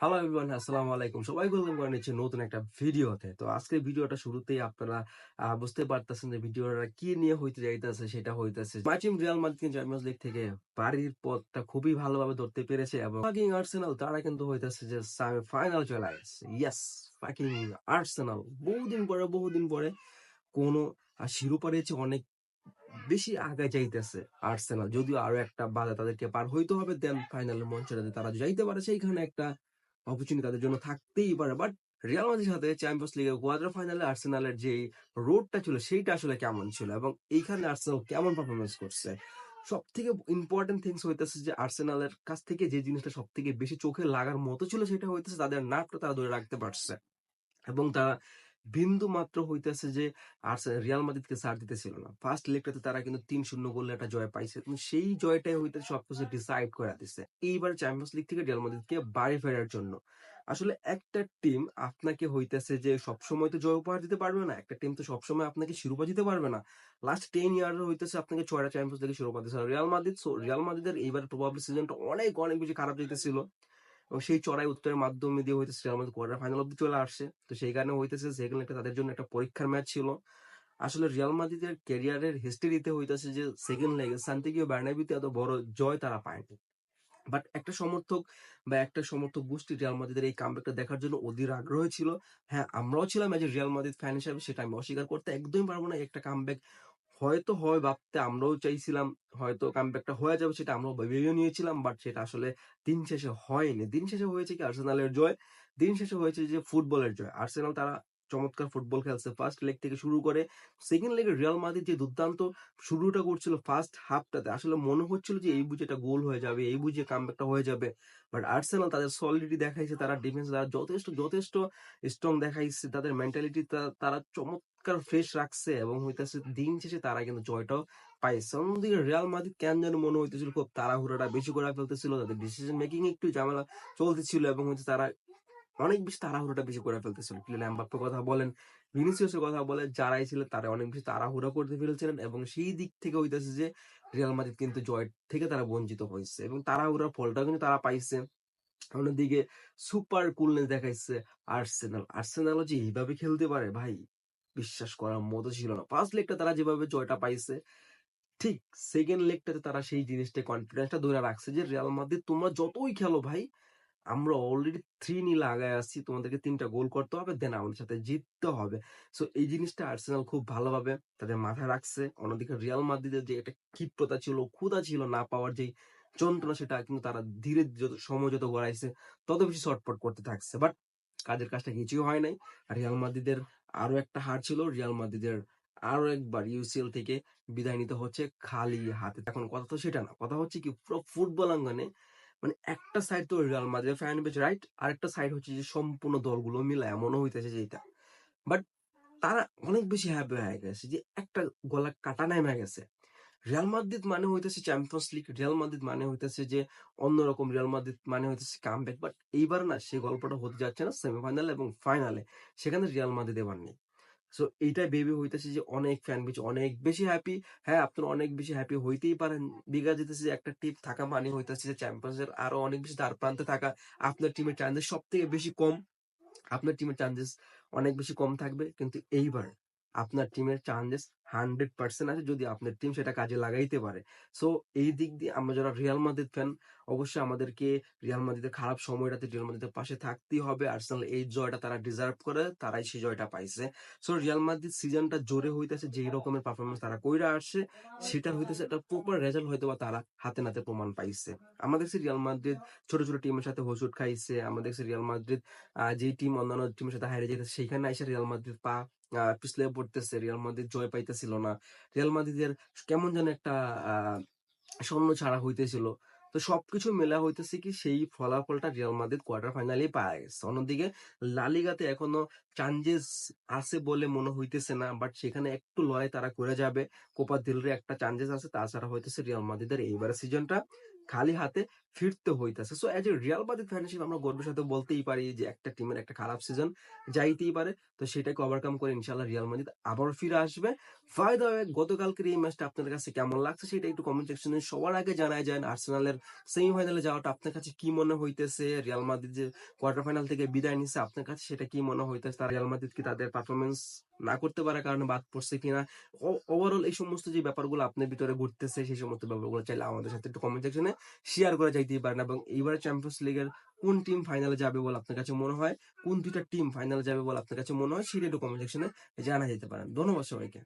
Hello everyone আসসালামু আলাইকুম সবাই ওয়েলকাম করে নিচ্ছে নতুন একটা ভিডিওতে। তো আজকে ভিডিওটা শুরুতেই আপনারা বুঝতে পারতেছেন যে ভিডিওটা কি নিয়ে হইতে যাইতেছে সেটা হইতেছে। মার্চিম রিয়াল মাদ্রিদ চ্যাম্পিয়ন্স লিগ থেকে বাড়ির পথটা খুবই ভালোভাবে ধরতে পেরেছে এবং ফাকিং আর্সেনাল তারা কিন্তু হইতেছে যে ফাইনাল চলে আসছে। ইয়েস ফাকিং আর্সেনাল বহুদিন পরে বহুদিন পরে কোনো আহ, শিরোপার চেয়ে অনেক বেশি আগায় যাইতেছে আর্সেনাল যদিও আরও একটা বাধা তাদেরকে পার হইতে হবে দেন ফাইনালের মঞ্চটাতে তারা যাইতে পারে। সেইখানে একটা অপরচুনিটি তাদের জন্য থাকতেই পারে। বাট রিয়াল মাদ্রিদের সাথে চ্যাম্পিয়ন্স লিগের কোয়ার্টার ফাইনালে আর্সেনালের যে রোডটা ছিল, সেইটা আসলে কেমন ছিল? এবং এইখানে আর্সেনাল কেমন পারফরমেন্স করছে? সব থেকে ইম্পর্টেন্ট থিংস হইতেছে যে আর্সেনালের কাছ থেকে যে জিনিসটা সব থেকে বেশি চোখে লাগার মতো ছিল, সেটা হইতেছে তাদের নাটটা তারা ধরে রাখতে পারছে। এবং তারা বিন্দু মাত্র হইতেছে যে আর্সেনাল রিয়াল মাদ্রিদকে সার দিতেছিল না। ফার্স্ট লেগটাতে তারা কিন্তু তিন শূন্য গোলে একটা জয় পাইছে। কিন্তু সেই জয়টাই হইতে সবকিছু ডিসাইড করে দিছে। এইবার চ্যাম্পিয়ন্স লিগ থেকে রিয়াল মাদ্রিদকে বাড়ি ফেরার জন্য। আসলে একটা টিম আপনাকে হইতেছে যে, সবসময় তো জয় উপহার দিতে পারবে না। একটা টিম তো সবসময় আপনাকে শিরোপা দিতে পারবে না। লাস্ট টেন ইয়ার হইতেছে আপনাকে ছয়টা চ্যাম্পিয়ন্স লিগে শিরোপা দিচ্ছে রিয়াল মাদ্রিদ রিয়াল মাদ্রিদের এইবার প্রবাবলি সিজনটা অনেক অনেক বেশি খারাপ যেতেছিল এবং সেই চড়াই উত্তরের মাধ্যমে দিয়ে হইতেছে মাদ্রিদ কোয়ার্টার ফাইনাল অব্দি চলে আসছে। তো সেই কারণে হইতেছে সেখানে একটা তাদের জন্য একটা পরীক্ষার ম্যাচ ছিল। আসলে রিয়াল মাদ্রিদের ক্যারিয়ারের হিস্ট্রিতে হইতেছে যে সেকেন্ড লেগে সান্তিকিও বার্নাবিতে এত বড় জয় তারা পায়নি। বাট একটা সমর্থক বা একটা সমর্থক গোষ্ঠী রিয়াল মাদ্রিদের এই কামব্যাকটা দেখার জন্য অধীর আগ্রহ ছিল। হ্যাঁ আমরাও ছিলাম এজ রিয়াল মাদ্রিদ ফ্যান হিসাবে, সেটা আমি অস্বীকার করতে একদমই পারব না একটা কামব্যাক হয়তো হয় ভাবতে আমরাও চাইছিলাম, হয়তো কামব্যাকটা হয়ে যাবে সেটা আমরাও ভেবেও নিয়েছিলাম বাট সেটা আসলে দিন শেষে হয়নি। দিন শেষে হয়েছে কি আর্সেনালের জয়, দিন শেষে হয়েছে যে ফুটবলের জয়। আর্সেনাল তারা চমৎকার ফুটবল খেলছে। ফার্স্ট লেগ থেকে শুরু করে সেকেন্ড লেগে রিয়াল মাদ্রিদ যে দুর্দান্ত শুরুটা করছিল ফার্স্ট হাফটাতে আসলে মনে হচ্ছিল যে এই বুঝে এটা গোল হয়ে যাবে, এই বুঝে কামব্যাকটা হয়ে যাবে। বাট আর্সেনাল তাদের সলিডিটি দেখাইছে, তারা ডিফেন্স তারা যথেষ্ট যথেষ্ট স্ট্রং দেখাইছে, তাদের মেন্টালিটি তারা চমৎকার ফ্রেশ রাখছে এবং হইতেছে দিন শেষে তারা কিন্তু জয়টাও পাইছে। অন্যদিকে রিয়াল মাদ্রিদ কেন যেন মনে হইতেছিল খুব তাড়াহুড়োটা বেশি করে ফেলতেছিল, তাদের ডিসিশন মেকিং একটু ঝামেলা চলতেছিল এবং হচ্ছে তারা অনেক বেশি তাড়াহুড়োটা বেশি করে ফেলতেছিল কিলিয়ান এমবাপ্পের কথা বলেন, ভিনিসিয়াসের কথা বলে যারাই ছিল তারা অনেক বেশি তাড়াহুড়া করতে ফেলছিলেন এবং সেই দিক থেকে হইতেছে যে, রিয়াল মাদ্রিদ কিন্তু জয় থেকে তারা বঞ্চিত হয়েছে এবং তাড়াহুড়ার ফলটাও কিন্তু তারা পাইছে। অন্যদিকে সুপার কুলনেস দেখাইছে আর্সেনাল। আর্সেনালও যে এইভাবে খেলতে পারে ভাই, বিশ্বাস করার মতো ছিল না। ফার্স্ট লেগটা তারা যেভাবে জয়টা পাইছে, ঠিক সেকেন্ড লেগটাতে তারা সেই জিনিসটা কনফিডেন্সটা ধরে রাখছে যে, রিয়াল মাদ্রিদ তোমরা যতই খেলো ভাই আমরা অলরেডি থ্রি নীল আগায় আসছি, তোমাদেরকে তিনটা গোল করতে হবে দেন আমাদের সাথে জিততে হবে। সো এই জিনিসটা আর্সেনাল খুব ভালোভাবে তাদের মাথায় রাখছে। অন্যদিকে রিয়াল মাদ্রিদের যে একটা ক্ষিপ্রতা ছিল, ক্ষুধা ছিল না পাওয়ার যে যন্ত্রণা, সেটা কিন্তু তারা ধীরে যত, সময় যত গড়াইছে, তত বেশি শর্টপট করতে থাকছে। বাট কাজের কাজটা কিছুই হয় নাই। রিয়াল মাদ্রিদের আরও একটা হার ছিল। রিয়াল মাদ্রিদের আরও একবার ইউসিএল থেকে বিদায় নিতে হচ্ছে খালি হাতে। এখন কথা তো সেটা না। কথা হচ্ছে কি, পুরো ফুটবল আঙ্গনে মানে একটা সাইড তো Real Madrid fan base right আরেকটা সাইড হচ্ছে যে সম্পূর্ণ দলগুলো মিলে এমনও হইতেছে যেটা বাট তারা অনেক বেশি হ্যাপি হয়ে গেছে যে একটা গলা কাটা নেমে গেছে। রিয়াল মাদ্রিদ মানে হইতেছে চ্যাম্পিয়ন্স লিগ রিয়াল মাদ্রিদ মানে হইতেছে যে অন্যরকম রিয়াল মাদ্রিদ মানে হইতেছে কামব্যাক বাট এইবার না সেই গল্পটা হতে যাচ্ছে না সেমিফাইনালে এবং ফাইনালে সেখানে রিয়াল মাদ্রিদ এবার নেই। সো এইটাই ভেবে হইতেছে যে অনেক ফ্যান বেশি অনেক বেশি হ্যাপি হ্যাঁ আপনারা অনেক বেশি হ্যাপি হইতেই পারেন। বিঘা যেতেছে যে একটা টিপ থাকা মানে হইতেছে যে চ্যাম্পিয়ন্স এর আরও অনেক বেশি দ্বার প্রান্তে থাকা। আপনার টিমের চান্সেস সব থেকে বেশি কম। আপনার টিমের চান্সেস অনেক বেশি কম থাকবে। কিন্তু এইবার আপনার টিমের চান্সেস হান্ড্রেড পার্সেন্ট আছে যদি আপনার টিম সেটা কাজে লাগাইতে পারে। সো এই দিক দিয়ে আমরা যারা রিয়াল মাদ্রিদ ফ্যান অবশ্যই আমাদেরকে রিয়াল মাদ্রিদের খারাপ সময়টাতে রিয়াল মাদ্রিদের পাশে থাকতেই হবে। আর্সেনাল এই জয়টা তারা ডিজার্ভ করে, তারাই সেই জয়টা পাইছে। সো রিয়াল মাদ্রিদ সিজনটা জোরে হইতেছে, যেই রকমের পারফরমেন্স তারা কইরা আসছে সেটা হইতেছে একটা প্রপার রেজাল্ট হয়তো বা তারা হাতে নাতে প্রমাণ পাইছে। আমাদের সে রিয়াল মাদ্রিদ ছোট ছোট টিমের সাথে হোসুট খাইছে, আমাদের সে রিয়াল মাদ্রিদ যেই টিম অন্যান্য টিমের সাথে হারিয়ে যেতেছে সেইখানে এসে রিয়াল মাদ্রিদ পা পিছলে পড়তেছে রিয়াল মাদ্রিদ জয় পাইতেছিল না। রিয়াল মাদ্রিদের কেমন যেন একটা স্বর্ণ ছাড়া হইতেছিল। তো সবকিছু মেলা হইতেছে কি, সেই ফলাফলটা রিয়াল মাদ্রিদ কোয়ার্টার ফাইনালে গেছে অন্যদিকে লালিগাতে এখনও চান্সেস আছে বলে মনে হইতেছে না বাট সেখানে একটু লড়াই তারা করে যাবে। কোপা দিলরে একটা চান্সেস আছে, তাছাড়া হইতেছে রিয়াল মাদ্রিদের এইবারের সিজনটা খালি হাতে ফিরতে হইতাছে। So as a Real Madrid fan হিসেবে আমরা গর্বের সাথে বলতেই পারি যে, একটা টিমের একটা খারাপ সিজন যাইতেই পারে। তো সেটাকে ওভারকাম করে ইনশাআল্লাহ রিয়াল মাদ্রিদ আবারও ফিরে আসবে। দ্য ওয়ে গতকালকের এই ম্যাচটা আপনাদের কাছে কেমন লাগছে সেটা একটু কমেন্ট সেকশনে সবার আগে জানায় যান। আর্সেনালের সেমিফাইনালে যাওয়াটা আপনার কাছে কি মনে হইতেছে? রিয়াল মাদ্রিদ যে কোয়ার্টার ফাইনাল থেকে বিদায় নিছে, আপনার কাছে সেটা কি মনে হইতেছে? তারা রিয়াল মাদ্রিদ কি তাদের পারফরম্যান্স না করতে পারার কারণে বাদ পড়ছে কিনা? ওভারঅল এই সমস্ত যে ব্যাপারগুলো আপনার ভিতরে ঘুরতেছে সেই সমস্ত ব্যাপারগুলো চাইলে আমাদের সাথে একটু কমেন্ট সেকশনে শেয়ার করে যাইতেই পারেন এবং এইবার চ্যাম্পিয়ন্স লিগের কোন টিম ফাইনালে যাবে বলে আপনার কাছে মনে হয়? কোন দুইটা টিম ফাইনালে যাবে বলে আপনার কাছে মনে হয়? সেটা একটু কমেন্ট সেকশনে জানা যেতে পারেন। ধন্যবাদ সবাইকে।